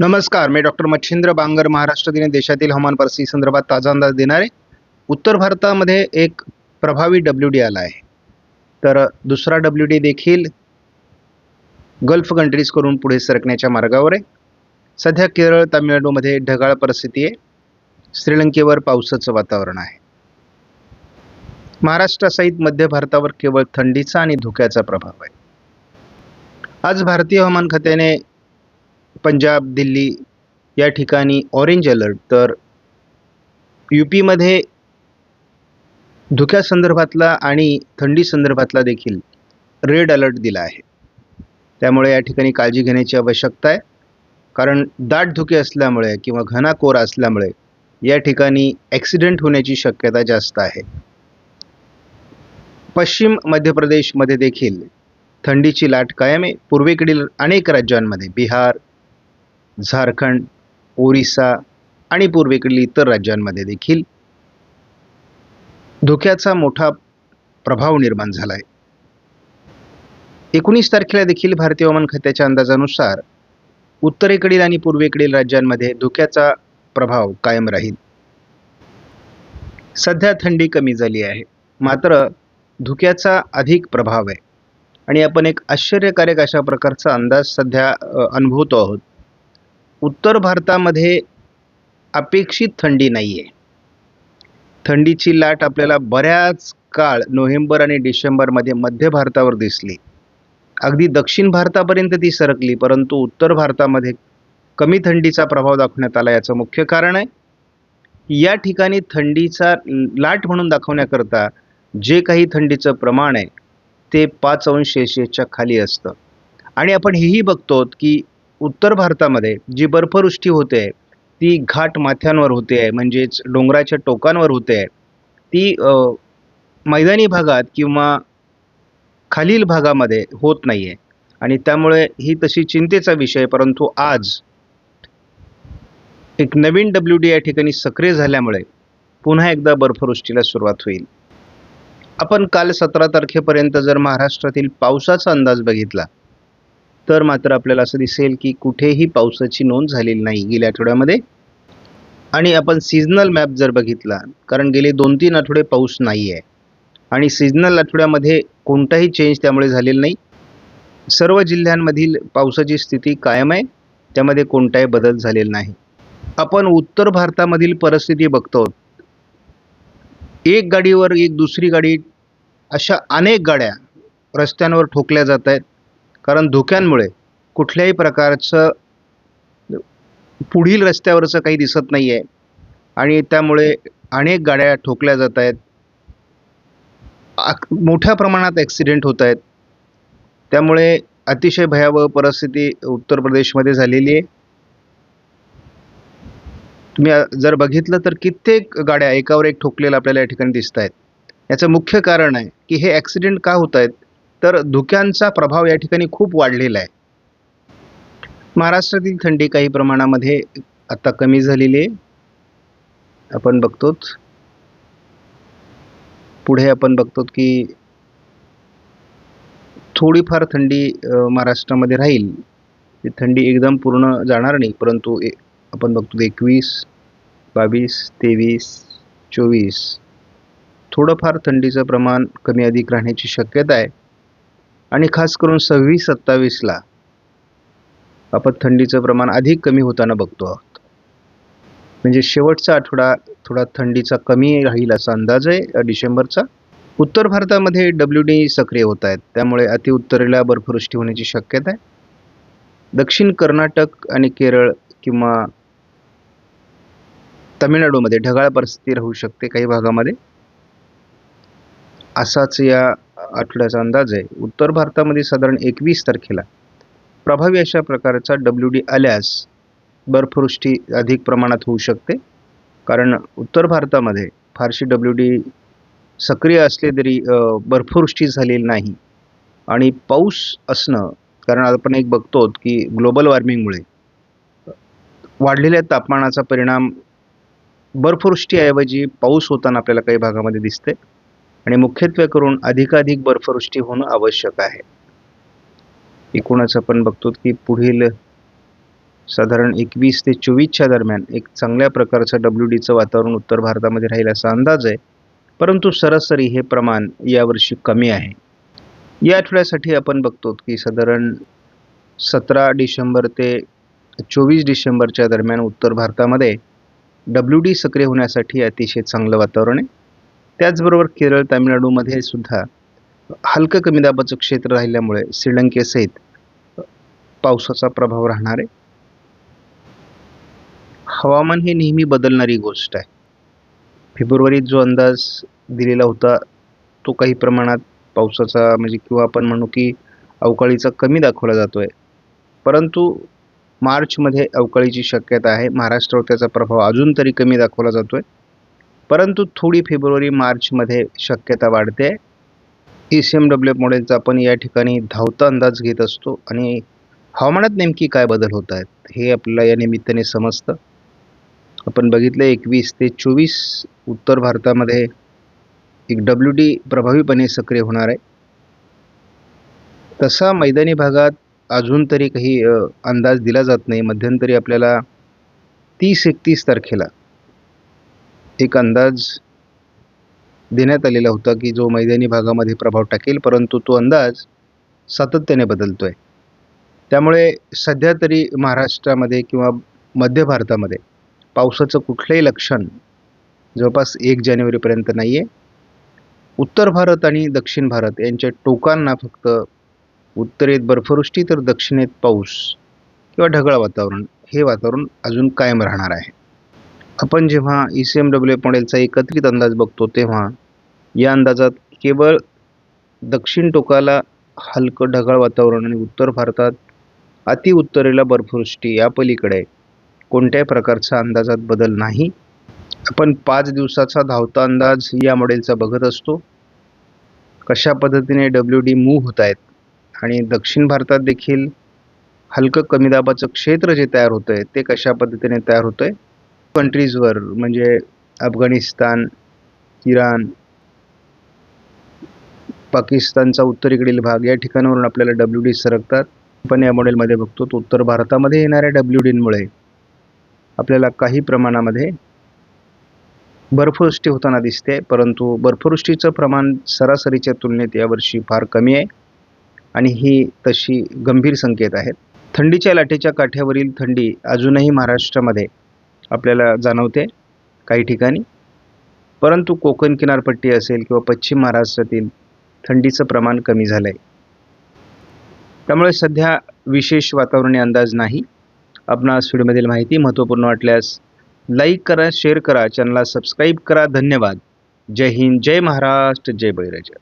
नमस्कार मी डॉक्टर मच्छिंद्र बांगर महाराष्ट्र दिने देशातील हवामान परिस्थिती संदर्भात ताजा अंदाज देणार आहे उत्तर भारतामध्ये एक प्रभावी डब्ल्यू डी आला आहे. तर दुसरा डब्ल्यू डी देखील गल्फ कंट्रीज करून पुढे सरकण्याच्या मार्गावर आहे. सध्या केरळ तामिळनाडूमध्ये ढगाळ परिस्थिती आहे. श्रीलंकेवर पावसाचं वातावरण आहे. महाराष्ट्रासहित मध्य भारतावर केवळ थंडीचा आणि धुक्याचा प्रभाव आहे. आज भारतीय हवामान खात्याने पंजाब दिल्ली या ठिकाणी ऑरेंज अलर्ट तर यू पीमध्ये धुक्यासंदर्भातला आणि थंडी संदर्भातला देखील रेड अलर्ट दिला आहे. त्यामुळे या ठिकाणी काळजी घेण्याची आवश्यकता आहे. कारण दाट धुके असल्यामुळे किंवा घना कोरा असल्यामुळे या ठिकाणी ॲक्सिडेंट होण्याची शक्यता जास्त आहे. पश्चिम मध्य प्रदेशमध्ये देखील थंडीची लाट कायम आहे. पूर्वेकडील अनेक राज्यांमध्ये बिहार झारखंड ओरिसा आणि पूर्वेकडील इतर राज्यांमध्ये देखील धोक्याचा मोठा प्रभाव निर्माण झाला आहे एकोणीस तारखेला देखील भारतीय हवामान खात्याच्या अंदाजानुसार उत्तरेकडील आणि पूर्वेकडील राज्यांमध्ये धुक्याचा प्रभाव कायम राहील. सध्या थंडी कमी झाली आहे. मात्र धुक्याचा अधिक प्रभाव आहे. आणि आपण एक आश्चर्यकारक अशा प्रकारचा अंदाज सध्या अनुभवतो आहोत. उत्तर भारतामध्ये अपेक्षित थंडी नाही आहे थंडीची लाट आपल्याला बऱ्याच काळ नोव्हेंबर आणि डिसेंबरमध्ये मध्य भारतावर दिसली. अगदी दक्षिण भारतापर्यंत ती सरकली परंतु उत्तर भारतामध्ये कमी थंडीचा प्रभाव दाखवण्यात आला याचं मुख्य कारण आहे. या ठिकाणी थंडीचा लाट म्हणून दाखवण्याकरता जे काही थंडीचं प्रमाण आहे ते पाच अंश सेल्सिअसच्या खाली असतं. आणि आपण हेही बघतो की उत्तर भारतामध्ये जी बर्फवृष्टी होते ती घाट माथ्यांवर होते आहे म्हणजेच डोंगराच्या टोकांवर होते आहे ती मैदानी भागात किंवा खालील भागामध्ये होत नाही आहे आणि त्यामुळे ही तशी चिंतेचा विषय आहे. परंतु आज एक नवीन डब्ल्यू डी या ठिकाणी सक्रिय झाल्यामुळे पुन्हा एकदा बर्फवृष्टीला सुरुवात होईल आपण काल सतरा तारखेपर्यंत जर महाराष्ट्रातील पावसाचा अंदाज बघितला तर मात्र आपल्याला असं दिसेल की कुठेही पावसाची नोंद झालेली नाही गेल्या आठवड्यामध्ये. आणि आपण सीझनल मॅप जर बघितला कारण गेले दोन तीन आठवडे पाऊस नाही आहे आणि सीझनल आठवड्यामध्ये कोणताही चेंज त्यामुळे झालेला नाही. सर्व जिल्ह्यांमधील पावसाची स्थिती कायम आहे. त्यामध्ये कोणताही बदल झालेला नाही. आपण उत्तर भारतामधील परिस्थिती बघतो. एक गाडीवर एक दुसरी गाडी अशा अनेक गाड्या रस्त्यांवर ठोकल्या जात आहेत. कारण धुक्यांमुळे कुठल्याही प्रकारचं पुढील रस्त्यावरचं काही दिसत नाही आहे आणि त्यामुळे अनेक गाड्या ठोकल्या जात आहेत. मोठ्या प्रमाणात ॲक्सिडेंट होत आहेत. त्यामुळे अतिशय भयावह परिस्थिती उत्तर प्रदेशमध्ये झालेली आहे. तुम्ही जर बघितलं तर कित्येक गाड्या एकावर एक ठोकलेल्या आपल्याला या ठिकाणी दिसत आहेत. याचं मुख्य कारण आहे की हे ॲक्सिडेंट का होत आहेत? तर धुक्यांचा प्रभाव या ठिकाणी खूप वाढलेला आहे. महाराष्ट्रातील थंडी काही प्रमाणामध्ये आता कमी झालेली आहे. आपण बघतोच. पुढे आपण बघतो की थोडीफार थंडी महाराष्ट्रामध्ये राहील. ती थंडी एकदम पूर्ण जाणार नाही परंतु आपण बघतो एकवीस बावीस तेवीस चोवीस. थोडंफार थंडीचं प्रमाण कमी अधिक राहण्याची शक्यता आहे. आणि खास करून सव्वीस सत्तावीसला आपण थंडीचं प्रमाण अधिक कमी होताना बघतो आहोत. म्हणजे शेवटचा आठवडा थोडा थंडीचा कमी राहील असा अंदाज आहे डिसेंबरचा. उत्तर भारतामध्ये डब्ल्यू डी सक्रिय होत आहेत. त्यामुळे अतिउत्तरेला बर्फवृष्टी होण्याची शक्यता आहे. दक्षिण कर्नाटक आणि केरळ किंवा तमिळनाडूमध्ये ढगाळ परिस्थिती राहू शकते काही भागामध्ये. असाच या आठवड्याचा अंदाज आहे. उत्तर भारतामध्ये साधारण एकवीस तारखेला प्रभावी अशा प्रकारचा डब्ल्यू डी आल्यास बर्फवृष्टी अधिक प्रमाणात होऊ शकते. कारण उत्तर भारतामध्ये फारशी डब्ल्यू डी सक्रिय असले तरी बर्फवृष्टी झालेली नाही. आणि पाऊस असणं कारण आपण एक बघतो की ग्लोबल वॉर्मिंगमुळे वाढलेल्या तापमानाचा परिणाम बर्फवृष्टीऐवजी पाऊस होताना आपल्याला काही भागामध्ये दिसते. आणि मुख्यत्वे करून अधिकाधिक बर्फवृष्टी होणं आवश्यक आहे. एकूणच आपण बघतो की पुढील साधारण एकवीस ते चोवीसच्या दरम्यान एक चांगल्या प्रकारचं डब्ल्यू डीचं वातावरण उत्तर भारतामध्ये राहील असा अंदाज आहे. परंतु सरासरी हे प्रमाण यावर्षी कमी आहे. या आठवड्यासाठी आपण बघतो की साधारण सतरा डिसेंबर ते चोवीस डिसेंबरच्या दरम्यान उत्तर भारतामध्ये डब्ल्यू डी सक्रिय होण्यासाठी अतिशय चांगलं वातावरण आहे. त्याचबरोबर केरळ तामिळनाडूमध्ये सुद्धा हलकं कमी दाबाचं क्षेत्र राहिल्यामुळे श्रीलंकेसहित पावसाचा प्रभाव राहणार आहे. हवामान हे नेहमी बदलणारी गोष्ट आहे. फेब्रुवारीत जो अंदाज दिलेला होता तो काही प्रमाणात पावसाचा म्हणजे किंवा आपण म्हणू की अवकाळीचा कमी दाखवला जातो आहे परंतु मार्चमध्ये अवकाळीची शक्यता आहे. महाराष्ट्रावर त्याचा प्रभाव अजून तरी कमी दाखवला जातो आहे परंतु थोडी फेब्रुवारी मार्चमध्ये शक्यता वाढते. ई सी एम डब्ल्यू मॉडेलचा आपण या ठिकाणी धावता अंदाज घेत असतो आणि हवामानात नेमकी काय बदल होत आहेत हे आपल्याला या निमित्ताने समजतं. आपण बघितलं एकवीस ते चोवीस उत्तर भारतामध्ये एक डब्ल्यू डी प्रभावीपणे सक्रिय होणार आहे. तसा मैदानी भागात अजून तरी काही अंदाज दिला जात नाही. मध्यंतरी आपल्याला तीस एकतीस तारखेला एक अंदाज देण्यात आलेला होता की जो मैदानी भागामध्ये प्रभाव टाकेल परंतु तो अंदाज सातत्याने बदलतो आहे त्यामुळे सध्या तरी महाराष्ट्रामध्ये किंवा मध्य भारतामध्ये पावसाचं कुठलंही लक्षण जवळपास एक जानेवारीपर्यंत नाही आहे उत्तर भारत आणि दक्षिण भारत यांच्या टोकांना फक्त उत्तरेत बर्फवृष्टी तर दक्षिणेत पाऊस किंवा ढगाळ वातावरण हे वातावरण अजून कायम राहणार आहे. आपण जेव्हा E C M W F मॉडेलचा एकत्रित अंदाज बघतो तेव्हा या अंदाजात केवळ दक्षिण टोकाला हलकं ढगाळ वातावरण आणि उत्तर भारतात अति उत्तरेला बर्फवृष्टी या पलीकडे कोणत्याही प्रकारचा अंदाजात बदल नाही. आपण पाच दिवसाचा धावता अंदाज या मॉडेलचा बघत असतो. कशा पद्धतीने डब्ल्यू डी मूव्ह होत आहेत आणि दक्षिण भारतात देखील हलकं कमी दाबाचं क्षेत्र जे तयार होतं आहे ते कशा पद्धतीने तयार होतं आहे कंट्रीजवर म्हणजे अफगाणिस्तान इराण पाकिस्तानचा उत्तरेकडील भाग या ठिकाणावरून आपल्याला डब्ल्यू डी सरकतात. आपण या मॉडेलमध्ये बघतो उत्तर भारतामध्ये येणाऱ्या डब्ल्यू डींमुळे आपल्याला काही प्रमाणामध्ये बर्फवृष्टी होताना दिसते परंतु बर्फवृष्टीचं प्रमाण सरासरीच्या तुलनेत यावर्षी फार कमी आहे आणि ही तशी गंभीर संकेत आहेत. थंडीच्या लाटेच्या काठ्यावरील थंडी अजूनही महाराष्ट्रामध्ये आपल्याला जाणवते काही ठिकाणी. परंतु कोकण किनारपट्टी असेल किंवा पश्चिम महाराष्ट्रातील थंडीचं प्रमाण कमी झालं आहे त्यामुळे सध्या विशेष वातावरणी अंदाज नाही. आपणास व्हिडिओमधील माहिती महत्त्वपूर्ण वाटल्यास लाईक करा शेअर करा चॅनलला सबस्क्राईब करा. धन्यवाद. जय हिंद जय महाराष्ट्र जय बळीराजा.